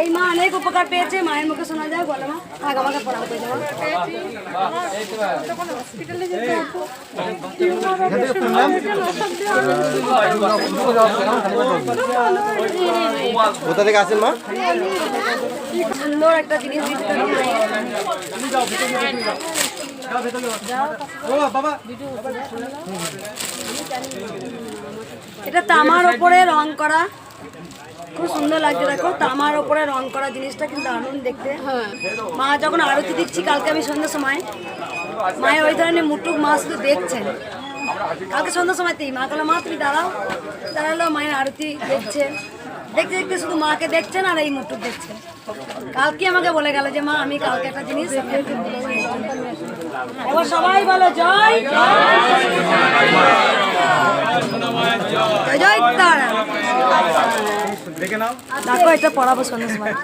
এই মা অনেক উপকার পেয়েছে মায়ের মুখে শোনা যায় বলো মা আগে আমাকে করে কোথা থেকে আসেন মা? সুন্দর একটা জিনিস। এটা তামার ওপরে রং করা। খুব সুন্দর লাগছে দেখো। তামার ওপরে রং করা জিনিসটা কিন্তু দারুণ দেখতে। মা যখন আরতি দিচ্ছি কালকে আমি সন্ধ্যার সময় মায়ের ওই ধরনের মুটুক মা শুধু দেখছেন। কালকে সন্ধ্যার সময়তেই মা বলল মা তুমি দাঁড়াও। দাঁড়াল মায়ের আরতি দেখছেন দেখতে দেখতে শুধু মাকে দেখছেন আর এই মুটুক দেখছেন। কালকে আমাকে বলে গেল যে মা আমি কালকে একটা জিনিস এবার সবাই বলো জয় জয়। জয় তারা। দেখো এটা পড়াবো সন্ধ্যার সময়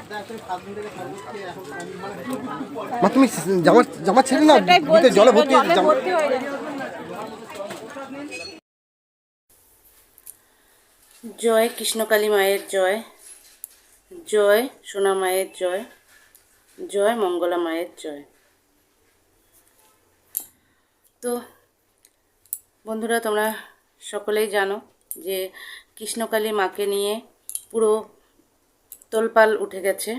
মা তুমি জামা জামা ছেড়ে ভিতরে জলে ভর্তি জয় কৃষ্ণকালী মায়ের জয়। জয় সোনা মায়ের জয়। জয় মঙ্গলা মায়ের জয়। তো বন্ধুরা তোমরা সকলেই জানো যে কৃষ্ণকালী মাকে নিয়ে পুরো তোলপাল উঠে গেছে।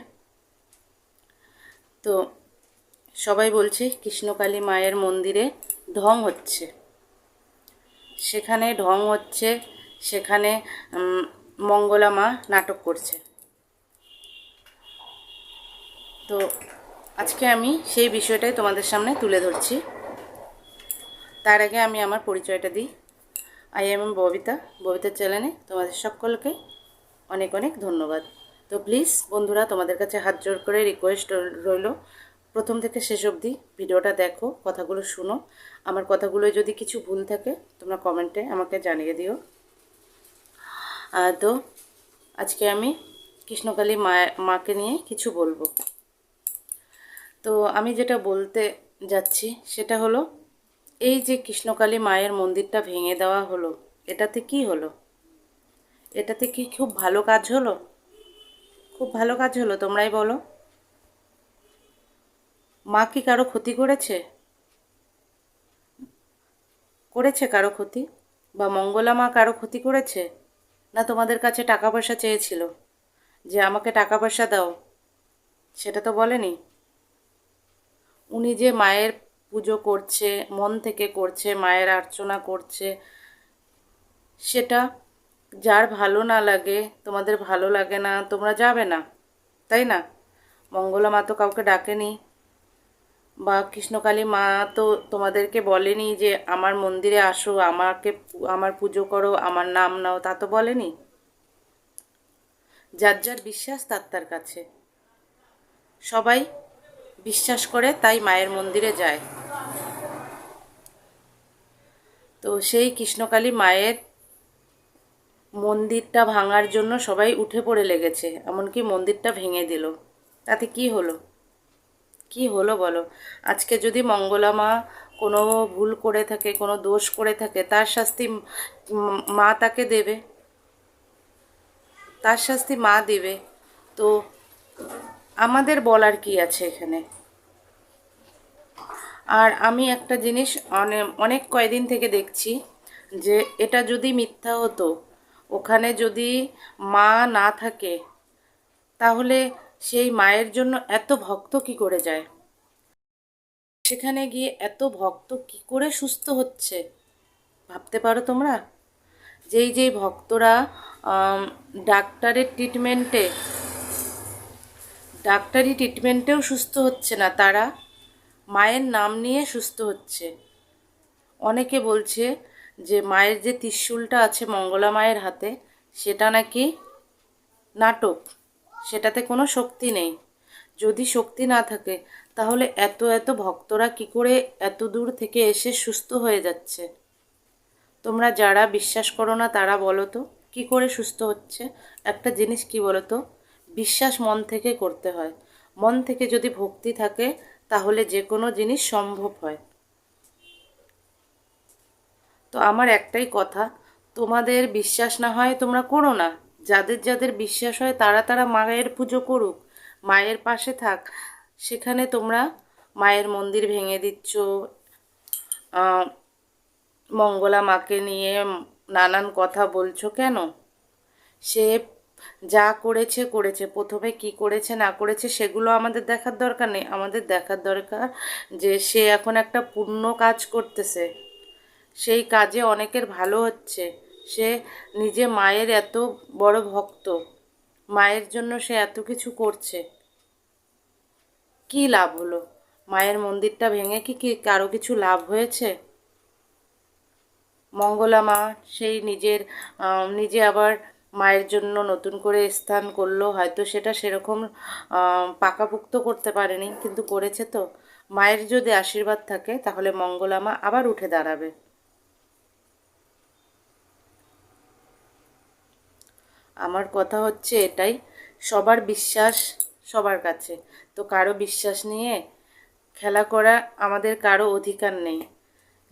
তো সবাই বলছে, কৃষ্ণকালী মায়ের মন্দিরে ঢং হচ্ছে। সেখানে ঢং হচ্ছে, সেখানে মঙ্গলা মা নাটক করছে। তো আজকে আমি সেই বিষয়টাই তোমাদের সামনে তুলে ধরছি। তার আগে আমি আমার পরিচয়টা দিই। আই এম ববিতা ববিতার চ্যানেলে তোমাদের সকলকে অনেক অনেক ধন্যবাদ। তো প্লিজ বন্ধুরা, তোমাদের কাছে হাত জোর করে রিকোয়েস্ট রইল। প্রথম থেকে শেষ অবধি ভিডিওটা দেখো, কথাগুলো শুনো। আমার কথাগুলো যদি কিছু ভুল থাকে, তোমরা কমেন্টে আমাকে জানিয়ে দিও। তো, আজকে আমি কৃষ্ণকালী মা, মাকে নিয়ে কিছু বলব। তো আমি যেটা বলতে যাচ্ছি, সেটা হলো, এই যে কৃষ্ণকালী মায়ের মন্দিরটা ভেঙে দেওয়া হলো, এটাতে কি হলো? এটাতে কি খুব ভালো কাজ হলো? খুব ভালো কাজ হলো, তোমরাই বলো। মা কি কারও ক্ষতি করেছে? করেছে কারও ক্ষতি? বা মঙ্গলা মা কারও ক্ষতি করেছে? না তোমাদের কাছে টাকা পয়সা চেয়েছিল? যে আমাকে টাকা পয়সা দাও। সেটা তো বলেনি। উনি যে মায়ের পুজো করছে, মন থেকে করছে, মায়ের আর্চনা করছে, সেটা যার ভালো না লাগে, তোমাদের ভালো লাগে না, তোমরা যাবে না, তাই না? মঙ্গলা মা তো কাউকে ডাকেনি, বা কৃষ্ণকালী মা তো তোমাদেরকে বলেনি যে আমার মন্দিরে আসো, আমাকে, আমার পুজো করো, আমার নাম নাও, তা তো বলেনি? যার যার বিশ্বাস, তার তার কাছে। সবাই বিশ্বাস করে, তাই মায়ের মন্দিরে যায়। তো সেই কৃষ্ণকালী মায়ের মন্দিরটা ভাঙার জন্য সবাই উঠে পড়ে লেগেছে, এমনকি মন্দিরটা ভেঙে দিল। তাতে কি হলো? কি হলো বলো? আজকে যদি মঙ্গলা মা কোনো ভুল করে থাকে, কোনো দোষ করে থাকে, তার শাস্তি মা তাকে দেবে। তার শাস্তি মা দেবে। তো আমাদের বলার কি আছে এখানে? আর আমি একটা জিনিস অনেক অনেক কয়দিন থেকে দেখছি যে এটা যদি মিথ্যা হতো ওখানে যদি মা না থাকে, তাহলে সেই মায়ের জন্য এত ভক্ত কি করে যায়? সেখানে গিয়ে এত ভক্ত কি করে সুস্থ হচ্ছে? ভাবতে পারো তোমরা? যেই যেই ভক্তরা ডাক্তারের ট্রিটমেন্টে ডাক্তারি ট্রিটমেন্টেও সুস্থ হচ্ছে না, তারা মায়ের নাম নিয়ে সুস্থ হচ্ছে। অনেকে বলছে যে মায়ের যে ত্রিশূলটা আছে মঙ্গলা মায়ের হাতে, সেটা নাকি নাটক। সেটাতে কোনো শক্তি নেই। যদি শক্তি না থাকে, তাহলে এত এত ভক্তরা কি করে এত দূর থেকে এসে সুস্থ হয়ে যাচ্ছে? তোমরা যারা বিশ্বাস করো না, তারা বলো তো, কী করে সুস্থ হচ্ছে? একটা জিনিস কি বলো তো? বিশ্বাস মন থেকে করতে হয়। মন থেকে যদি ভক্তি থাকে, তাহলে যে কোনো জিনিস সম্ভব হয়। তো আমার একটাই কথা, তোমাদের বিশ্বাস না হয় তোমরা করো না। যাদের যাদের বিশ্বাস হয় তারা তারা মায়ের পুজো করুক, মায়ের পাশে থাক। সেখানে তোমরা মায়ের মন্দির ভেঙে দিচ্ছ মঙ্গলা মাকে নিয়ে নানান কথা বলছো কেন? সে যা করেছে করেছে। প্রথমে কি করেছে, না করেছে, সেগুলো আমাদের দেখার দরকার নেই। আমাদের দেখার দরকার যে সে এখন একটা পূর্ণ কাজ করতেছে। সেই কাজে অনেকের ভালো হচ্ছে। সে নিজে মায়ের এত বড় ভক্ত। মায়ের জন্য সে এত কিছু করছে। কি লাভ হলো? মায়ের মন্দিরটা ভেঙে কি কি কারও কিছু লাভ হয়েছে? মঙ্গলা মা সেই নিজের নিজে আবার মায়ের জন্য নতুন করে স্থান করল। হয়তো সেটা সেরকম পাকাপুক্ত করতে পারেনি, কিন্তু করেছে তো। মায়ের যদি আশীর্বাদ থাকে, তাহলে মঙ্গলা মা আবার উঠে দাঁড়াবে। আমার কথা হচ্ছে এটাই, সবার বিশ্বাস সবার কাছে। তো কারও বিশ্বাস নিয়ে খেলা করা আমাদের কারও অধিকার নেই।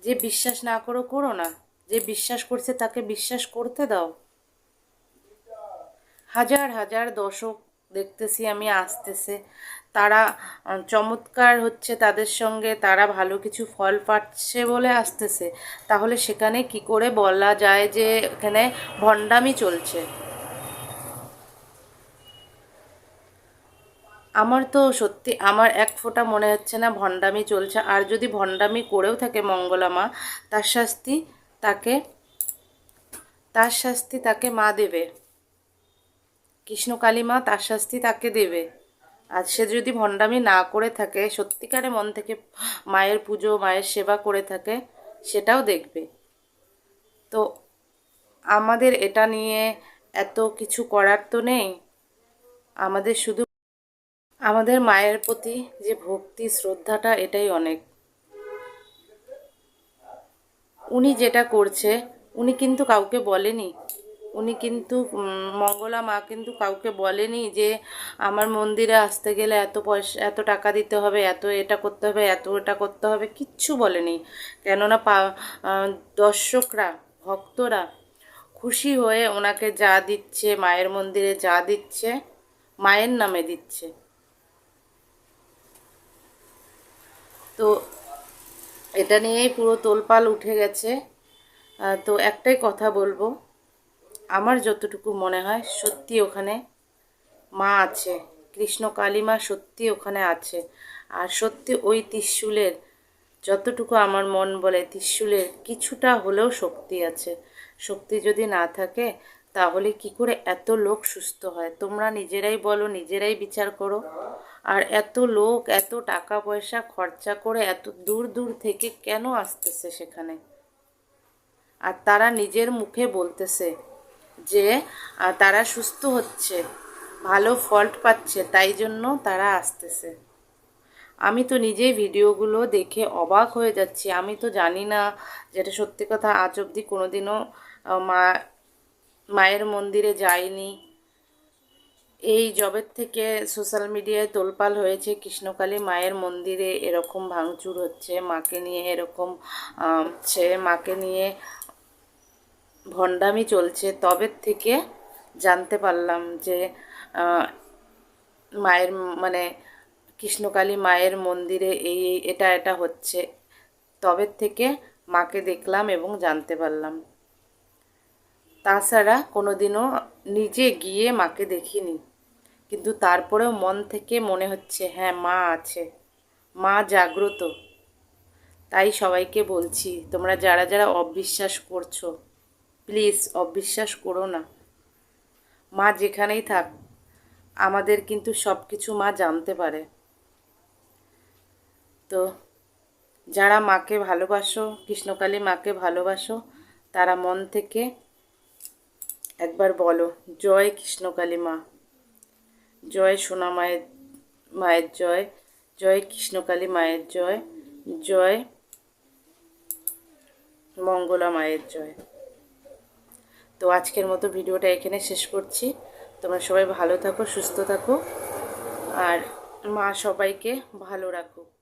যে বিশ্বাস না করো করো না। যে বিশ্বাস করছে তাকে বিশ্বাস করতে দাও। হাজার হাজার দর্শক দেখতেছি আমি আসতেছে। তারা চমৎকার হচ্ছে তাদের সঙ্গে, তারা ভালো কিছু ফল পাচ্ছে বলে আসতেছে। তাহলে সেখানে কি করে বলা যায় যে এখানে ভণ্ডামি চলছে? আমার তো সত্যি, আমার এক ফোঁটা মনে হচ্ছে না ভণ্ডামি চলছে। আর যদি ভণ্ডামি করেও থাকে মঙ্গলা মা তার শাস্তি তাকে, তার শাস্তি তাকে মা দেবে। কৃষ্ণকালী মা তার শাস্তি তাকে দেবে। আর সে যদি ভণ্ডামি না করে থাকে, সত্যিকারে মন থেকে মায়ের পুজো, মায়ের সেবা করে থাকে, সেটাও দেখবে। তো আমাদের এটা নিয়ে এত কিছু করার তো নেই। আমাদের শুধু আমাদের মায়ের প্রতি যে ভক্তি, শ্রদ্ধাটা এটাই অনেক। উনি যেটা করছে, উনি কিন্তু কাউকে বলেনি। উনি কিন্তু মঙ্গলা মা কিন্তু কাউকে বলেনি যে আমার মন্দিরে আসতে গেলে এত পয়সা, এত টাকা দিতে হবে, এত এটা করতে হবে, এত এটা করতে হবে, কিচ্ছু বলেনি। কেননা পা দর্শকরা, ভক্তরা খুশি হয়ে ওনাকে যা দিচ্ছে, মায়ের মন্দিরে যা দিচ্ছে, মায়ের নামে দিচ্ছে। তো এটা নিয়েই পুরো তোলপাল উঠে গেছে। তো একটাই কথা বলব, আমার যতটুকু মনে হয় সত্যি ওখানে মা আছে, কৃষ্ণ কালী মা সত্যি ওখানে আছে। আর সত্যি ওই ত্রিশূলের যতটুকু আমার মন বলে, ত্রিশূলের কিছুটা হলেও শক্তি আছে। শক্তি যদি না থাকে, তাহলে কি করে এত লোক সুস্থ হয়? তোমরা নিজেরাই বলো, নিজেরাই বিচার করো। আর এত লোক, এত টাকা পয়সা খরচা করে এত দূর দূর থেকে কেন আসতেছে সেখানে? আর তারা নিজের মুখে বলতেছে যে তারা সুস্থ হচ্ছে, ভালো ফল্ট পাচ্ছে, তাই জন্য তারা আসতেছে। আমি তো নিজেই ভিডিওগুলো দেখে অবাক হয়ে যাচ্ছি। আমি তো জানি না যেটা সত্যি কথা, আজ অবধি কোনোদিনও মা, মায়ের মন্দিরে যাইনি। এই জবের থেকে সোশ্যাল মিডিয়ায় তোলপাল হয়েছে। কৃষ্ণকালী মায়ের মন্দিরে এরকম ভাঙচুর হচ্ছে, মাকে নিয়ে এরকম হচ্ছে মাকে নিয়ে ভণ্ডামি চলছে। তবে থেকে জানতে পারলাম যে মায়ের মানে কৃষ্ণকালী মায়ের মন্দিরে এই, এটা এটা হচ্ছে। তবে থেকে মাকে দেখলাম এবং জানতে পারলাম। তাছাড়া কোনোদিনও নিজে গিয়ে মাকে দেখিনি। কিন্তু তারপরেও মন থেকে মনে হচ্ছে হ্যাঁ মা আছে, মা জাগ্রত। তাই সবাইকে বলছি, তোমরা যারা যারা অবিশ্বাস করছ, প্লিজ অবিশ্বাস করো না। মা যেখানেই থাক, আমাদের কিন্তু সব কিছু মা জানতে পারে। তো যারা মাকে ভালোবাসো, কৃষ্ণকালী মাকে ভালোবাসো, তারা মন থেকে একবার বলো, জয় কৃষ্ণকালী মা। জয় সোনা মায়ের মায়ের জয়। জয় কৃষ্ণকালী মায়ের জয়। জয় মঙ্গলা মায়ের জয়। তো আজকের মতো ভিডিওটা এখানে শেষ করছি। তোমরা সবাই ভালো থাকো, সুস্থ থাকো। আর মা সবাইকে ভালো রাখুক